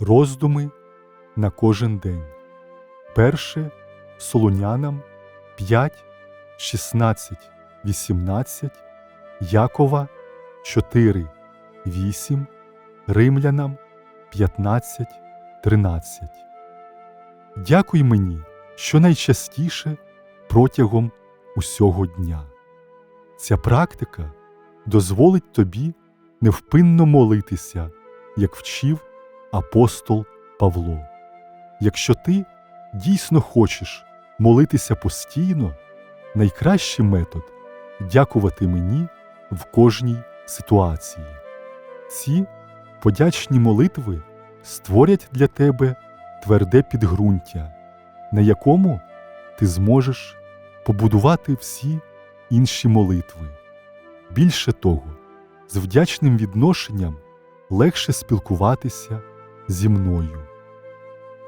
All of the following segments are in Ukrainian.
Роздуми на кожен день. Перше Солунянам 5, 16, 18, Якова 4, 8, Римлянам 15, 13. Дякуй мені щонайчастіше протягом усього дня. Ця практика дозволить тобі невпинно молитися, як вчив апостол Павло. Якщо ти дійсно хочеш молитися постійно, найкращий метод дякувати мені в кожній ситуації. Ці подячні молитви створять для тебе тверде підґрунтя, на якому ти зможеш побудувати всі інші молитви. Більше того, з вдячним відношенням легше спілкуватися зі мною.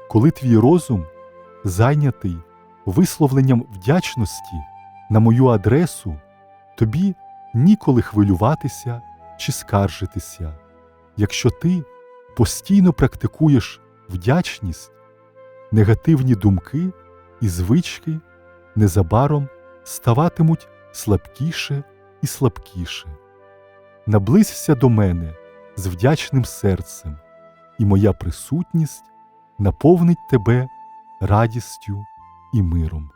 Коли твій розум зайнятий висловленням вдячності на мою адресу, тобі ніколи хвилюватися чи скаржитися. Якщо ти постійно практикуєш вдячність, негативні думки і звички незабаром ставатимуть слабкіше і слабкіше. Наблизься до мене з вдячним серцем, і моя присутність наповнить тебе радістю і миром.